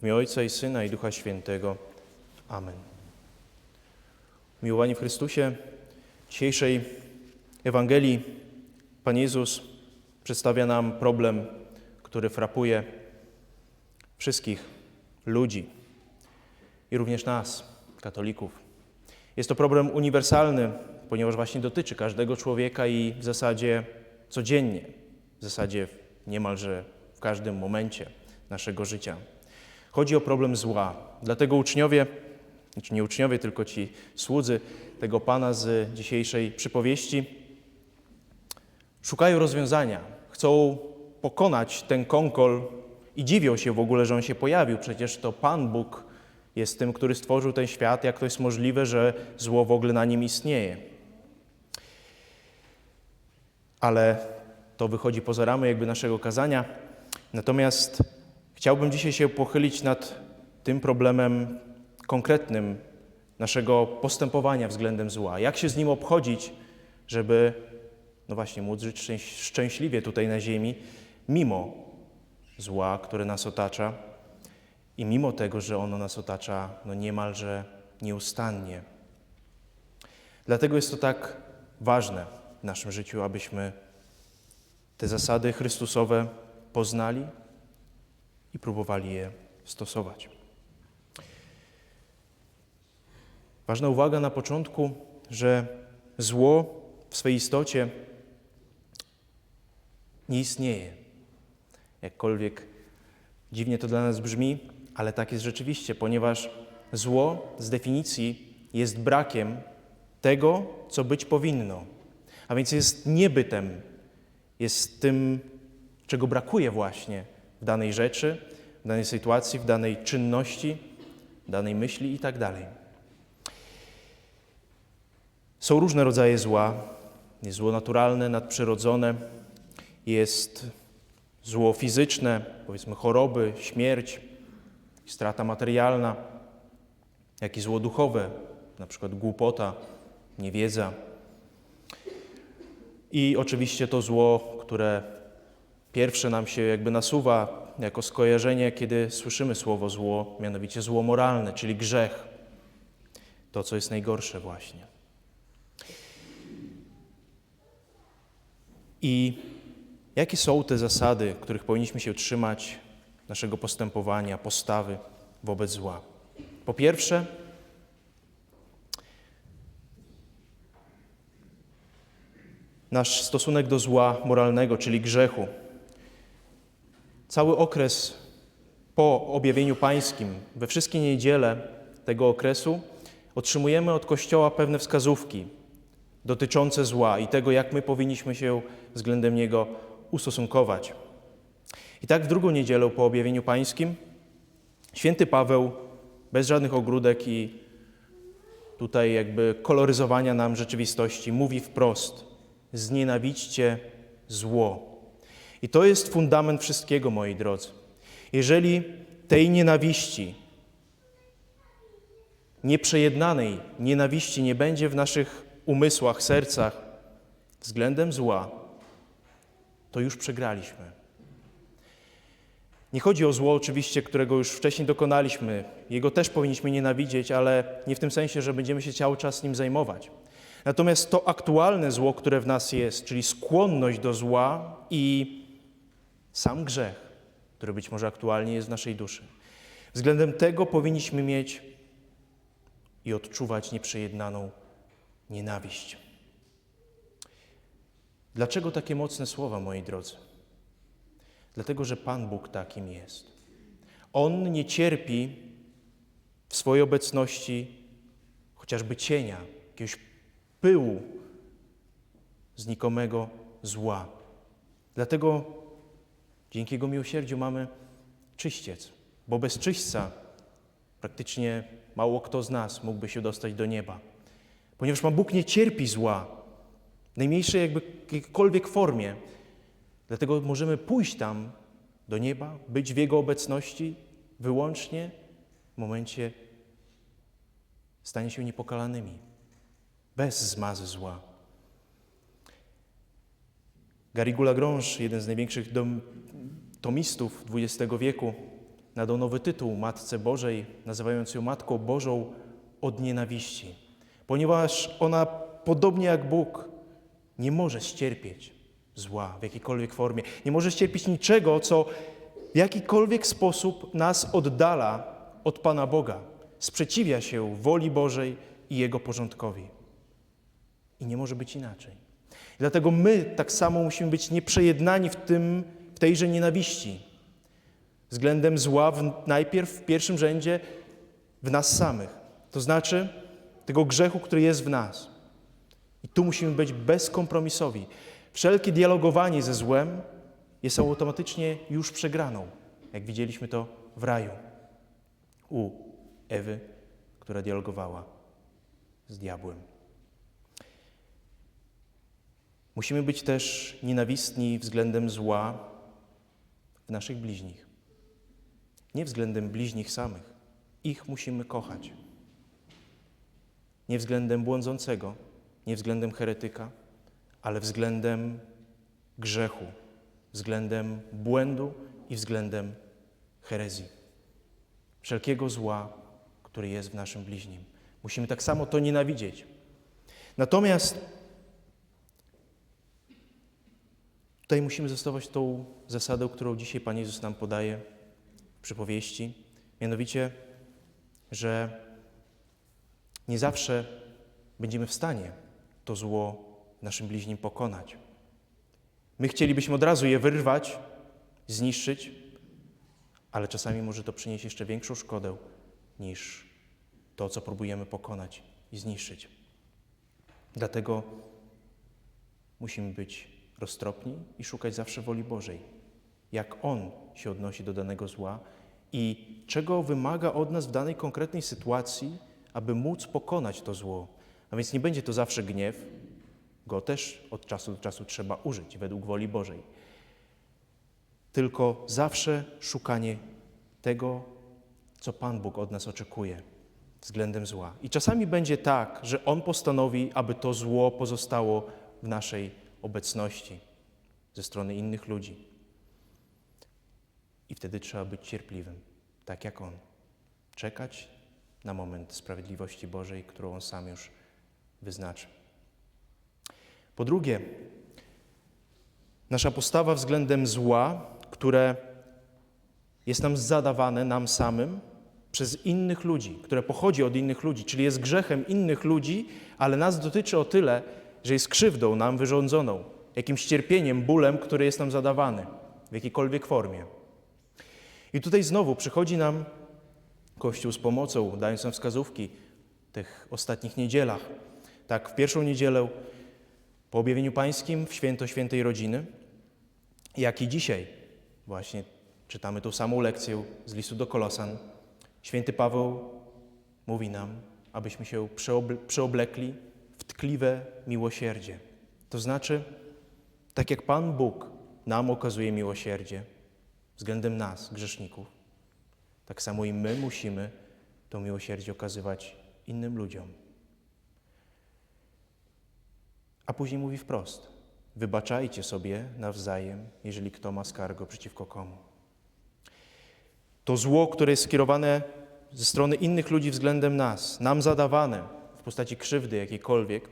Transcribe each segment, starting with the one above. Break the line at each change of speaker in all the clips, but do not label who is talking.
W imię Ojca i Syna i Ducha Świętego. Amen. Miłowani w Chrystusie, w dzisiejszej Ewangelii Pan Jezus przedstawia nam problem, który frapuje wszystkich ludzi i również nas, katolików. Jest to problem uniwersalny, ponieważ właśnie dotyczy każdego człowieka i w zasadzie codziennie, w zasadzie niemalże w każdym momencie naszego życia. Chodzi o problem zła. Dlatego uczniowie, znaczy nie uczniowie, tylko ci słudzy tego Pana z dzisiejszej przypowieści szukają rozwiązania. Chcą pokonać ten konkol i dziwią się w ogóle, że on się pojawił. Przecież to Pan Bóg jest tym, który stworzył ten świat. Jak to jest możliwe, że zło w ogóle na nim istnieje? Ale to wychodzi poza ramy jakby naszego kazania. Natomiast chciałbym dzisiaj się pochylić nad tym problemem konkretnym naszego postępowania względem zła. Jak się z nim obchodzić, żeby, no właśnie, móc żyć szczęś- szczęśliwie tutaj na ziemi, mimo zła, które nas otacza i mimo tego, że ono nas otacza no niemalże nieustannie. Dlatego jest to tak ważne w naszym życiu, abyśmy te zasady Chrystusowe poznali i próbowali je stosować. Ważna uwaga na początku, że zło w swej istocie nie istnieje. Jakkolwiek dziwnie to dla nas brzmi, ale tak jest rzeczywiście, ponieważ zło z definicji jest brakiem tego, co być powinno. A więc jest niebytem, jest tym, czego brakuje właśnie w danej rzeczy, w danej sytuacji, w danej czynności, w danej myśli i tak dalej. Są różne rodzaje zła. Jest zło naturalne, nadprzyrodzone, jest zło fizyczne, powiedzmy choroby, śmierć, strata materialna, jak i zło duchowe, na przykład głupota, niewiedza. I oczywiście to zło, które pierwsze nam się jakby nasuwa jako skojarzenie, kiedy słyszymy słowo zło, mianowicie zło moralne, czyli grzech. To, co jest najgorsze właśnie. I jakie są te zasady, których powinniśmy się trzymać naszego postępowania, postawy wobec zła? Po pierwsze, nasz stosunek do zła moralnego, czyli grzechu. Cały okres po objawieniu pańskim, we wszystkie niedziele tego okresu, otrzymujemy od Kościoła pewne wskazówki dotyczące zła i tego, jak my powinniśmy się względem niego ustosunkować. I tak w drugą niedzielę po objawieniu pańskim święty Paweł, bez żadnych ogródek i tutaj jakby koloryzowania nam rzeczywistości, mówi wprost: znienawidźcie zło. I to jest fundament wszystkiego, moi drodzy. Jeżeli tej nienawiści, nieprzejednanej nienawiści nie będzie w naszych umysłach, sercach względem zła, to już przegraliśmy. Nie chodzi o zło, oczywiście, którego już wcześniej dokonaliśmy. Jego też powinniśmy nienawidzieć, ale nie w tym sensie, że będziemy się cały czas nim zajmować. Natomiast to aktualne zło, które w nas jest, czyli skłonność do zła i sam grzech, który być może aktualnie jest w naszej duszy. Względem tego powinniśmy mieć i odczuwać nieprzejednaną nienawiść. Dlaczego takie mocne słowa, moi drodzy? Dlatego, że Pan Bóg takim jest. On nie cierpi w swojej obecności chociażby cienia, jakiegoś pyłu znikomego zła. Dlatego dzięki Jego miłosierdziu mamy czyściec, bo bez czyśćca praktycznie mało kto z nas mógłby się dostać do nieba. Ponieważ Pan Bóg nie cierpi zła, w najmniejszej jakby jakiejkolwiek formie. Dlatego możemy pójść tam do nieba, być w Jego obecności wyłącznie w momencie stania się niepokalanymi, bez zmazy zła. Garrigou Lagrange, jeden z największych dom, tomistów XX wieku, nadał nowy tytuł Matce Bożej, nazywając ją Matką Bożą od nienawiści, ponieważ ona, podobnie jak Bóg, nie może ścierpieć zła w jakiejkolwiek formie, nie może ścierpieć niczego, co w jakikolwiek sposób nas oddala od Pana Boga, sprzeciwia się woli Bożej i Jego porządkowi. I nie może być inaczej. Dlatego my tak samo musimy być nieprzejednani w, tym, tejże nienawiści względem zła, w, najpierw w pierwszym rzędzie w nas samych. To znaczy tego grzechu, który jest w nas. I tu musimy być bezkompromisowi. Wszelkie dialogowanie ze złem jest automatycznie już przegraną, jak widzieliśmy to w raju u Ewy, która dialogowała z diabłem. Musimy być też nienawistni względem zła w naszych bliźnich. Nie względem bliźnich samych. Ich musimy kochać. Nie względem błądzącego, nie względem heretyka, ale względem grzechu, względem błędu i względem herezji. Wszelkiego zła, który jest w naszym bliźnim. Musimy tak samo to nienawidzieć. Natomiast tutaj musimy zastosować tą zasadę, którą dzisiaj Pan Jezus nam podaje w przypowieści, mianowicie, że nie zawsze będziemy w stanie to zło naszym bliźnim pokonać. My chcielibyśmy od razu je wyrwać, zniszczyć, ale czasami może to przynieść jeszcze większą szkodę niż to, co próbujemy pokonać i zniszczyć. Dlatego musimy być roztropni i szukać zawsze woli Bożej. Jak On się odnosi do danego zła i czego wymaga od nas w danej konkretnej sytuacji, aby móc pokonać to zło. A więc nie będzie to zawsze gniew, go też od czasu do czasu trzeba użyć według woli Bożej. Tylko zawsze szukanie tego, co Pan Bóg od nas oczekuje względem zła. I czasami będzie tak, że On postanowi, aby to zło pozostało w naszej obecności ze strony innych ludzi. I wtedy trzeba być cierpliwym, tak jak On. Czekać na moment sprawiedliwości Bożej, którą On sam już wyznaczy. Po drugie, nasza postawa względem zła, które jest nam zadawane nam samym przez innych ludzi, które pochodzi od innych ludzi, czyli jest grzechem innych ludzi, ale nas dotyczy o tyle, że jest krzywdą nam wyrządzoną, jakimś cierpieniem, bólem, który jest nam zadawany w jakiejkolwiek formie. I tutaj znowu przychodzi nam Kościół z pomocą, dając nam wskazówki w tych ostatnich niedzielach. Tak, w pierwszą niedzielę po objawieniu pańskim w święto świętej rodziny, jak i dzisiaj właśnie czytamy tą samą lekcję z listu do Kolosan. Święty Paweł mówi nam, abyśmy się przeoble przeoblekli tkliwe miłosierdzie. To znaczy, tak jak Pan Bóg nam okazuje miłosierdzie względem nas, grzeszników, tak samo i my musimy to miłosierdzie okazywać innym ludziom. A później mówi wprost: Wybaczajcie sobie nawzajem, jeżeli kto ma skargę przeciwko komu. To zło, które jest skierowane ze strony innych ludzi względem nas, nam zadawane w postaci krzywdy jakiejkolwiek,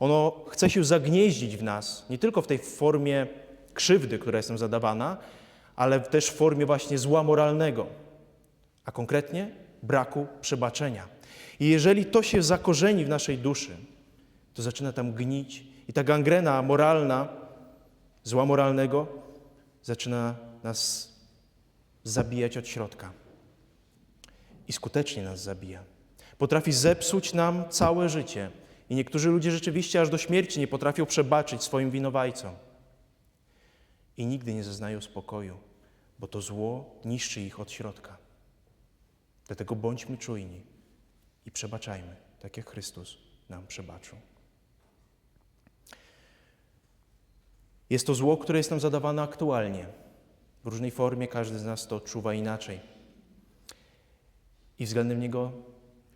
ono chce się zagnieździć w nas, nie tylko w tej formie krzywdy, która jest nam zadawana, ale też w formie właśnie zła moralnego, a konkretnie braku przebaczenia. I jeżeli to się zakorzeni w naszej duszy, to zaczyna tam gnić i ta gangrena moralna, zła moralnego, zaczyna nas zabijać od środka. I skutecznie nas zabija. Potrafi zepsuć nam całe życie. I niektórzy ludzie rzeczywiście aż do śmierci nie potrafią przebaczyć swoim winowajcom. I nigdy nie zaznają spokoju, bo to zło niszczy ich od środka. Dlatego bądźmy czujni i przebaczajmy, tak jak Chrystus nam przebaczył. Jest to zło, które jest nam zadawane aktualnie. W różnej formie każdy z nas to odczuwa inaczej. I względem niego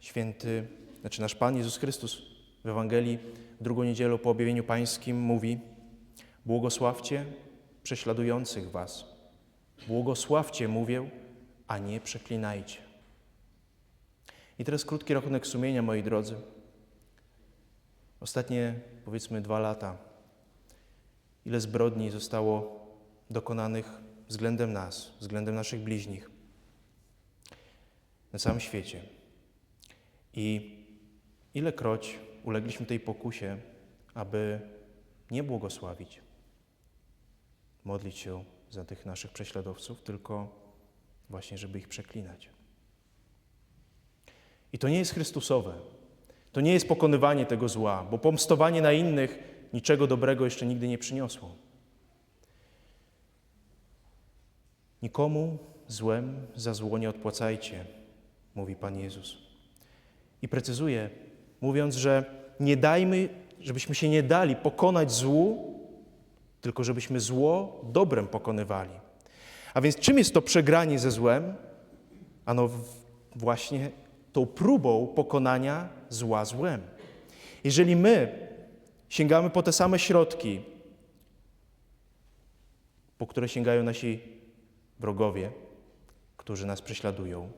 święty, znaczy nasz Pan Jezus Chrystus w Ewangelii drugą niedzielę po objawieniu pańskim mówi Błogosławcie prześladujących was. Błogosławcie, mówię, a nie przeklinajcie. I teraz krótki rachunek sumienia, moi drodzy. Ostatnie, powiedzmy, dwa lata. Ile zbrodni zostało dokonanych względem nas, względem naszych bliźnich na całym świecie. I ilekroć ulegliśmy tej pokusie, aby nie błogosławić, modlić się za tych naszych prześladowców, tylko właśnie, żeby ich przeklinać. I to nie jest Chrystusowe. To nie jest pokonywanie tego zła, bo pomstowanie na innych niczego dobrego jeszcze nigdy nie przyniosło. Nikomu złem za zło nie odpłacajcie, mówi Pan Jezus. I precyzuje, mówiąc, że nie dajmy, żebyśmy się nie dali pokonać złu, tylko żebyśmy zło dobrem pokonywali. A więc czym jest to przegranie ze złem? Ano właśnie tą próbą pokonania zła złem. Jeżeli my sięgamy po te same środki, po które sięgają nasi wrogowie, którzy nas prześladują,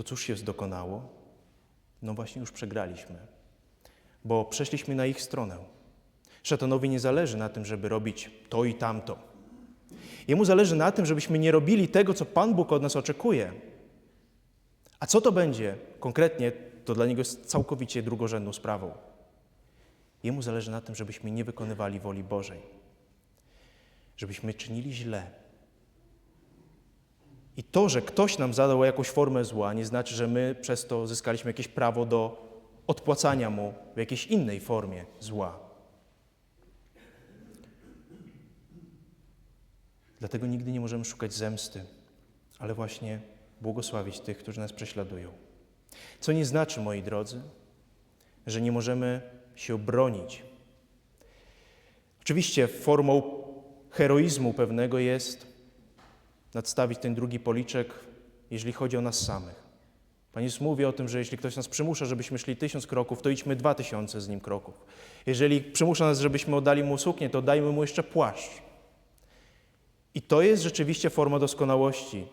to cóż się dokonało? No właśnie już przegraliśmy, bo przeszliśmy na ich stronę. Szatanowi nie zależy na tym, żeby robić to i tamto. Jemu zależy na tym, żebyśmy nie robili tego, co Pan Bóg od nas oczekuje. A co to będzie konkretnie, to dla niego jest całkowicie drugorzędną sprawą. Jemu zależy na tym, żebyśmy nie wykonywali woli Bożej, żebyśmy czynili źle. I to, że ktoś nam zadał jakąś formę zła, nie znaczy, że my przez to zyskaliśmy jakieś prawo do odpłacania mu w jakiejś innej formie zła. Dlatego nigdy nie możemy szukać zemsty, ale właśnie błogosławić tych, którzy nas prześladują. Co nie znaczy, moi drodzy, że nie możemy się bronić. Oczywiście formą heroizmu pewnego jest nadstawić ten drugi policzek, jeżeli chodzi o nas samych. Pan Jezus mówi o tym, że jeśli ktoś nas przymusza, żebyśmy szli tysiąc kroków, to idźmy dwa tysiące z nim kroków. Jeżeli przymusza nas, żebyśmy oddali mu suknię, to dajmy mu jeszcze płaszcz. I to jest rzeczywiście forma doskonałości,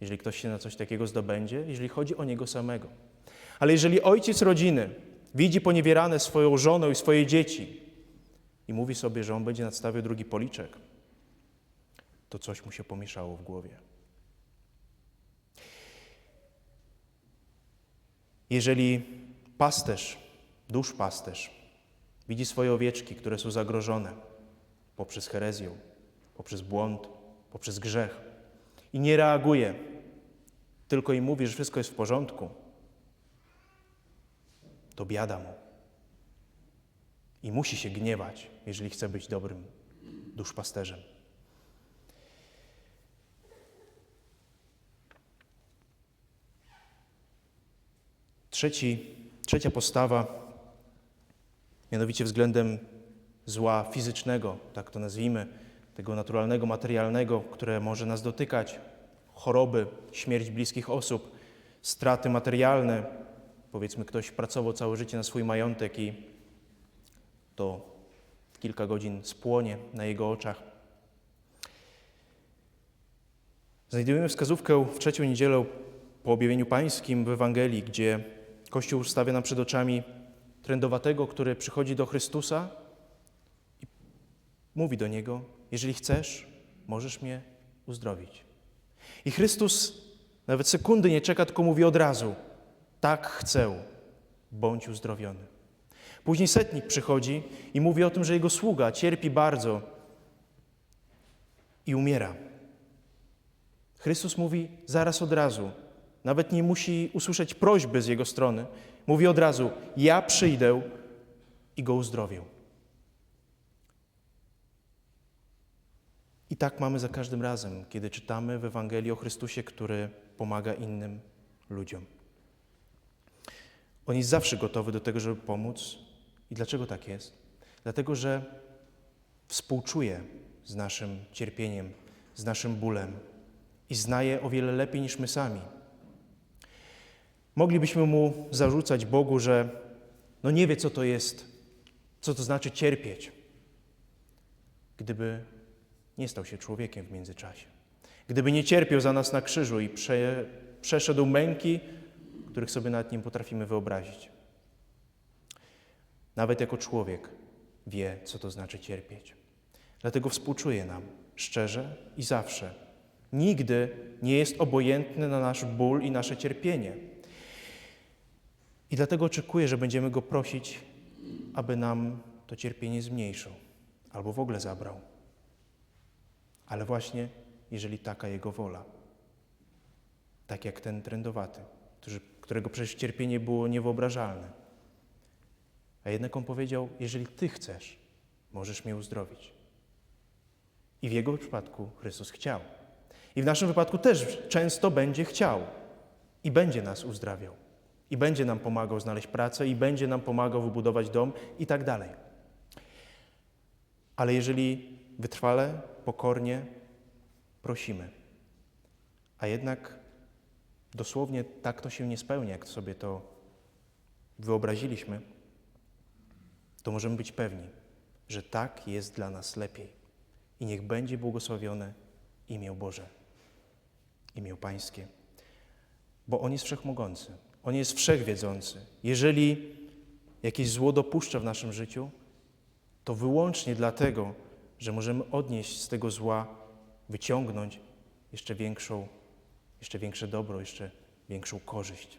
jeżeli ktoś się na coś takiego zdobędzie, jeżeli chodzi o niego samego. Ale jeżeli ojciec rodziny widzi poniewierane swoją żonę i swoje dzieci i mówi sobie, że on będzie nadstawiał drugi policzek, to coś mu się pomieszało w głowie. Jeżeli pasterz, dusz pasterz, widzi swoje owieczki, które są zagrożone poprzez herezję, poprzez błąd, poprzez grzech i nie reaguje, tylko im mówi, że wszystko jest w porządku, to biada mu. I musi się gniewać, jeżeli chce być dobrym duszpasterzem. Trzeci, trzecia postawa, mianowicie względem zła fizycznego, tak to nazwijmy, tego naturalnego, materialnego, które może nas dotykać, choroby, śmierć bliskich osób, straty materialne. Powiedzmy, ktoś pracował całe życie na swój majątek i to kilka godzin spłonie na jego oczach. Znajdujemy wskazówkę w trzecią niedzielę po objawieniu pańskim w Ewangelii, gdzie Kościół stawia nam przed oczami trędowatego, który przychodzi do Chrystusa i mówi do Niego, jeżeli chcesz, możesz mnie uzdrowić. I Chrystus nawet sekundy nie czeka, tylko mówi od razu, tak chcę, bądź uzdrowiony. Później setnik przychodzi i mówi o tym, że jego sługa cierpi bardzo i umiera. Chrystus mówi zaraz od razu, nawet nie musi usłyszeć prośby z jego strony. Mówi od razu: Ja przyjdę i go uzdrowię. I tak mamy za każdym razem, kiedy czytamy w Ewangelii o Chrystusie, który pomaga innym ludziom. On jest zawsze gotowy do tego, żeby pomóc. I dlaczego tak jest? Dlatego, że współczuje z naszym cierpieniem, z naszym bólem i zna je o wiele lepiej niż my sami. Moglibyśmy mu zarzucać Bogu, że no nie wie, co to jest, co to znaczy cierpieć, gdyby nie stał się człowiekiem w międzyczasie. gdyby nie cierpiał za nas na krzyżu i prze, przeszedł męki, których sobie nawet nie potrafimy wyobrazić. Nawet jako człowiek wie, co to znaczy cierpieć. Dlatego współczuje nam szczerze i zawsze. Nigdy nie jest obojętny na nasz ból i nasze cierpienie. I dlatego oczekuję, że będziemy go prosić, aby nam to cierpienie zmniejszył albo w ogóle zabrał. Ale właśnie, jeżeli taka jego wola. Tak jak ten trędowaty, którego przecież cierpienie było niewyobrażalne. A jednak on powiedział: Jeżeli ty chcesz, możesz mnie uzdrowić. I w jego przypadku Chrystus chciał. I w naszym wypadku też często będzie chciał i będzie nas uzdrawiał. I będzie nam pomagał znaleźć pracę, i będzie nam pomagał wybudować dom i tak dalej. Ale jeżeli wytrwale, pokornie prosimy, a jednak dosłownie tak to się nie spełnia, jak sobie to wyobraziliśmy, to możemy być pewni, że tak jest dla nas lepiej. I niech będzie błogosławione imię Boże, imię Pańskie, bo On jest wszechmogący, On jest wszechwiedzący. Jeżeli jakieś zło dopuszcza w naszym życiu, to wyłącznie dlatego, że możemy odnieść z tego zła, wyciągnąć jeszcze większą, jeszcze większe dobro, jeszcze większą korzyść.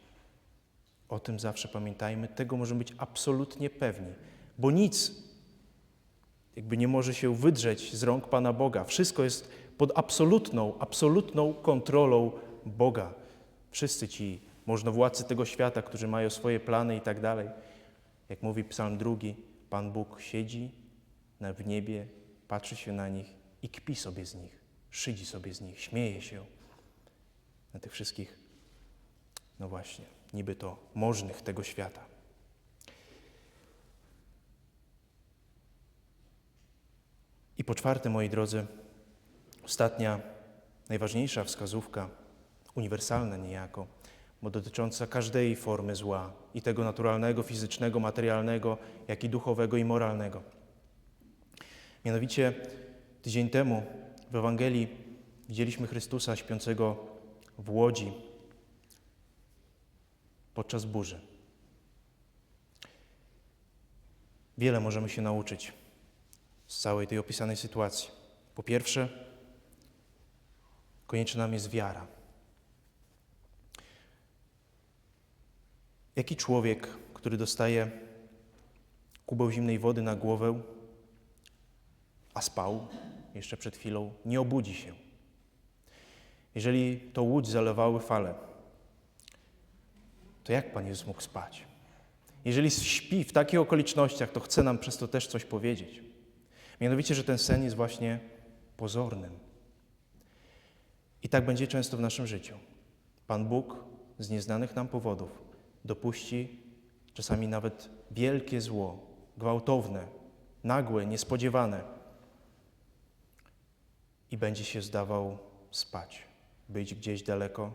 O tym zawsze pamiętajmy, tego możemy być absolutnie pewni, bo nic jakby nie może się wydrzeć z rąk Pana Boga. Wszystko jest pod absolutną, absolutną kontrolą Boga. Wszyscy ci możnowładcy tego świata, którzy mają swoje plany i tak dalej. Jak mówi Psalm drugi, Pan Bóg siedzi na, w niebie, patrzy się na nich i kpi sobie z nich, szydzi sobie z nich, śmieje się na tych wszystkich, no właśnie, niby to możnych tego świata. I po czwarte, moi drodzy, ostatnia, najważniejsza wskazówka, uniwersalna niejako, bo dotycząca każdej formy zła i tego naturalnego, fizycznego, materialnego, jak i duchowego i moralnego. Mianowicie tydzień temu w Ewangelii widzieliśmy Chrystusa śpiącego w łodzi podczas burzy. Wiele możemy się nauczyć z całej tej opisanej sytuacji. Po pierwsze, konieczna nam jest wiara. Jaki człowiek, który dostaje kubeł zimnej wody na głowę, a spał jeszcze przed chwilą, nie obudzi się? Jeżeli to łódź zalewały fale, to jak Pan Jezus mógł spać? Jeżeli śpi w takich okolicznościach, to chce nam przez to też coś powiedzieć. Mianowicie, że ten sen jest właśnie pozornym. I tak będzie często w naszym życiu. Pan Bóg z nieznanych nam powodów dopuści czasami nawet wielkie zło, gwałtowne, nagłe, niespodziewane i będzie się zdawał spać, być gdzieś daleko,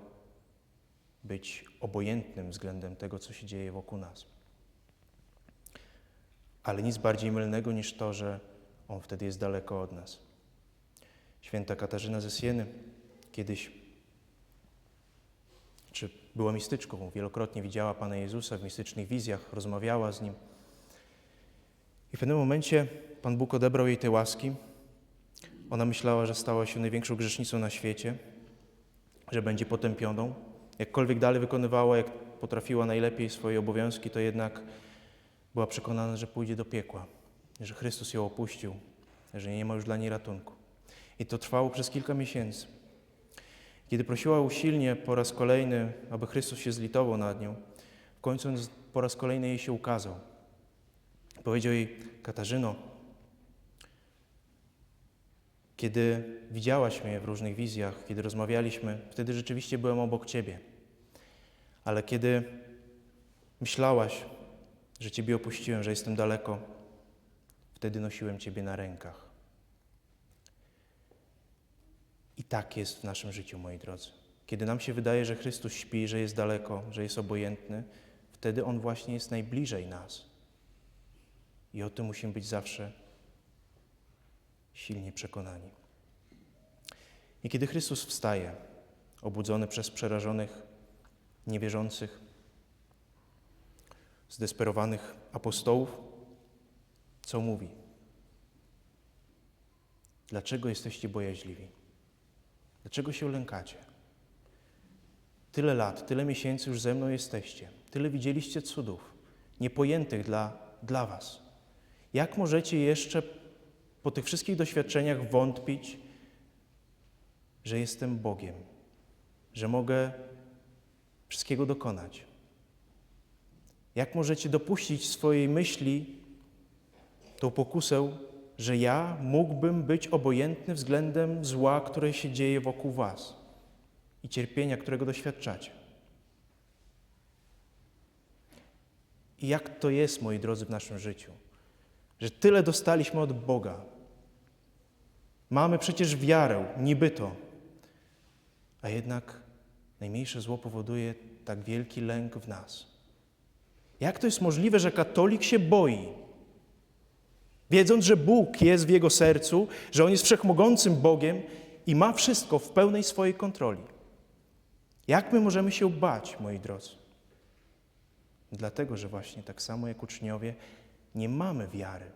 być obojętnym względem tego, co się dzieje wokół nas. Ale nic bardziej mylnego niż to, że on wtedy jest daleko od nas. Święta Katarzyna ze Sieny kiedyś, była mistyczką, wielokrotnie widziała Pana Jezusa w mistycznych wizjach, rozmawiała z Nim. I w pewnym momencie Pan Bóg odebrał jej te łaski. Ona myślała, że stała się największą grzesznicą na świecie, że będzie potępioną. Jakkolwiek dalej wykonywała, jak potrafiła najlepiej swoje obowiązki, to jednak była przekonana, że pójdzie do piekła że Chrystus ją opuścił, że nie ma już dla niej ratunku. I to trwało przez kilka miesięcy. Kiedy prosiła usilnie po raz kolejny, aby Chrystus się zlitował nad nią, w końcu po raz kolejny jej się ukazał. Powiedział jej, Katarzyno, kiedy widziałaś mnie w różnych wizjach, kiedy rozmawialiśmy, wtedy rzeczywiście byłem obok Ciebie. Ale kiedy myślałaś, że Ciebie opuściłem, że jestem daleko, Wtedy nosiłem Ciebie na rękach. I tak jest w naszym życiu, moi drodzy. Kiedy nam się wydaje, że Chrystus śpi, że jest daleko, że jest obojętny, wtedy On właśnie jest najbliżej nas. I o tym musimy być zawsze silnie przekonani. I kiedy Chrystus wstaje, obudzony przez przerażonych, niewierzących, zdesperowanych apostołów, co mówi? Dlaczego jesteście bojaźliwi? Dlaczego się lękacie? Tyle lat, tyle miesięcy już ze mną jesteście, tyle widzieliście cudów, niepojętych dla, dla Was. Jak możecie jeszcze po tych wszystkich doświadczeniach wątpić, że jestem Bogiem, że mogę wszystkiego dokonać? Jak możecie dopuścić swojej myśli tą pokusę, że ja mógłbym być obojętny względem zła, które się dzieje wokół Was i cierpienia, którego doświadczacie? I jak to jest, moi drodzy, w naszym życiu, że tyle dostaliśmy od Boga. Mamy przecież wiarę, niby to, a jednak najmniejsze zło powoduje tak wielki lęk w nas. Jak to jest możliwe, że katolik się boi? Wiedząc, że Bóg jest w jego sercu, że On jest wszechmogącym Bogiem i ma wszystko w pełnej swojej kontroli. Jak my możemy się bać, moi drodzy? Dlatego, że właśnie tak samo jak uczniowie nie mamy wiary.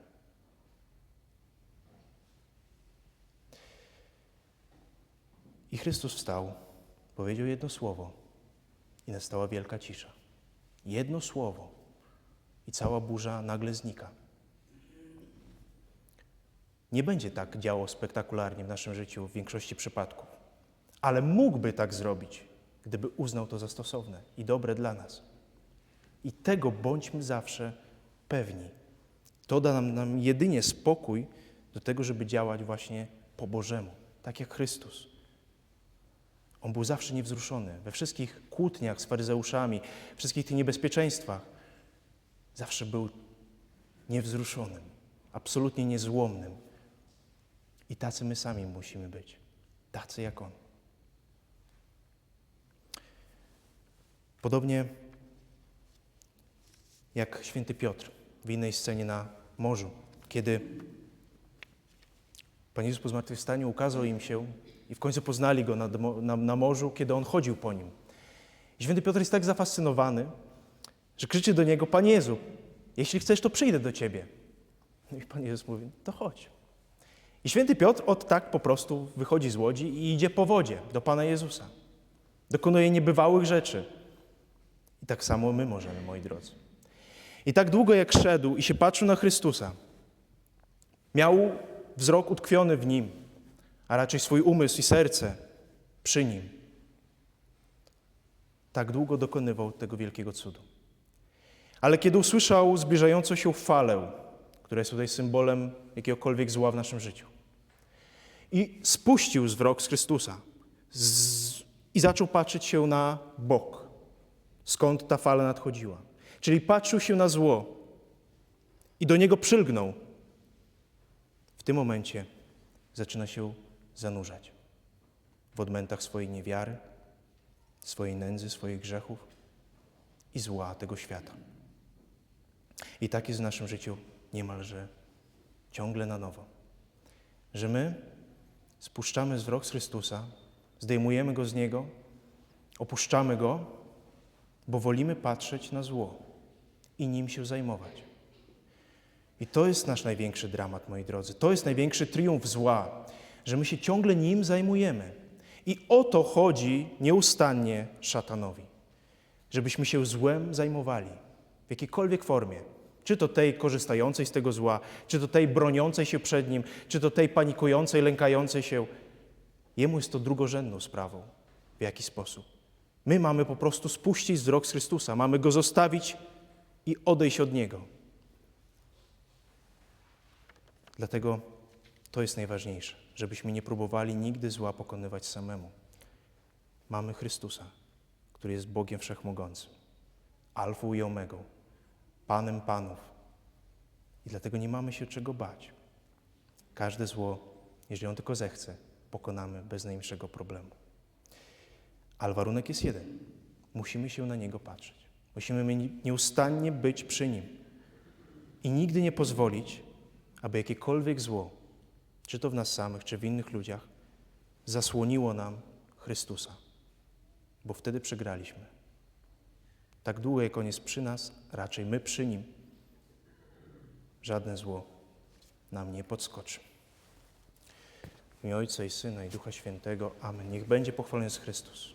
I Chrystus wstał, powiedział jedno słowo i nastała wielka cisza. Jedno słowo i cała burza nagle znika. Nie będzie tak działo spektakularnie w naszym życiu w większości przypadków, ale mógłby tak zrobić, gdyby uznał to za stosowne i dobre dla nas. I tego bądźmy zawsze pewni. To da nam, nam jedynie spokój do tego, żeby działać właśnie po Bożemu, tak jak Chrystus. On był zawsze niewzruszony we wszystkich kłótniach z faryzeuszami, wszystkich tych niebezpieczeństwach. Zawsze był niewzruszonym, absolutnie niezłomnym. I tacy my sami musimy być, tacy jak On. Podobnie jak święty Piotr w innej scenie na morzu, kiedy Pan Jezus po zmartwychwstaniu ukazał im się i w końcu poznali Go na, na, na morzu, kiedy On chodził po nim. Święty Piotr jest tak zafascynowany, że krzyczy do Niego, Panie Jezu, jeśli chcesz, to przyjdę do Ciebie. No i Pan Jezus mówi, to chodź. I święty Piotr od tak po prostu wychodzi z łodzi i idzie po wodzie do Pana Jezusa. Dokonuje niebywałych rzeczy. I tak samo my możemy, moi drodzy. I tak długo jak szedł i się patrzył na Chrystusa, miał wzrok utkwiony w Nim, a raczej swój umysł i serce przy Nim. Tak długo dokonywał tego wielkiego cudu. Ale kiedy usłyszał zbliżającą się falę, która jest tutaj symbolem jakiegokolwiek zła w naszym życiu, i spuścił wzrok z Chrystusa z, i zaczął patrzeć się na bok, skąd ta fala nadchodziła. Czyli patrzył się na zło i do niego przylgnął. W tym momencie zaczyna się zanurzać w odmętach swojej niewiary, swojej nędzy, swoich grzechów i zła tego świata. I tak jest w naszym życiu niemalże ciągle na nowo, że my spuszczamy wzrok z Chrystusa, zdejmujemy go z Niego, opuszczamy go, bo wolimy patrzeć na zło i nim się zajmować. I to jest nasz największy dramat, moi drodzy. To jest największy triumf zła, że my się ciągle nim zajmujemy. I o to chodzi nieustannie szatanowi. Żebyśmy się złem zajmowali w jakiejkolwiek formie. Czy to tej korzystającej z tego zła, czy to tej broniącej się przed nim, czy to tej panikującej, lękającej się. Jemu jest to drugorzędną sprawą. W jaki sposób? My mamy po prostu spuścić wzrok z Chrystusa, mamy go zostawić i odejść od niego. Dlatego to jest najważniejsze, żebyśmy nie próbowali nigdy zła pokonywać samemu. Mamy Chrystusa, który jest Bogiem Wszechmogącym, Alfą i Omegą, Panem Panów. I dlatego nie mamy się czego bać. Każde zło, jeżeli on tylko zechce, pokonamy bez najmniejszego problemu. Ale warunek jest jeden. Musimy się na niego patrzeć. Musimy nieustannie być przy nim. I nigdy nie pozwolić, aby jakiekolwiek zło, czy to w nas samych, czy w innych ludziach, zasłoniło nam Chrystusa, bo wtedy przegraliśmy. Tak długo, jak On jest przy nas, raczej my przy Nim, żadne zło nam nie podskoczy. W imię Ojca i Syna i Ducha Świętego. Amen. Niech będzie pochwalony jest Chrystus.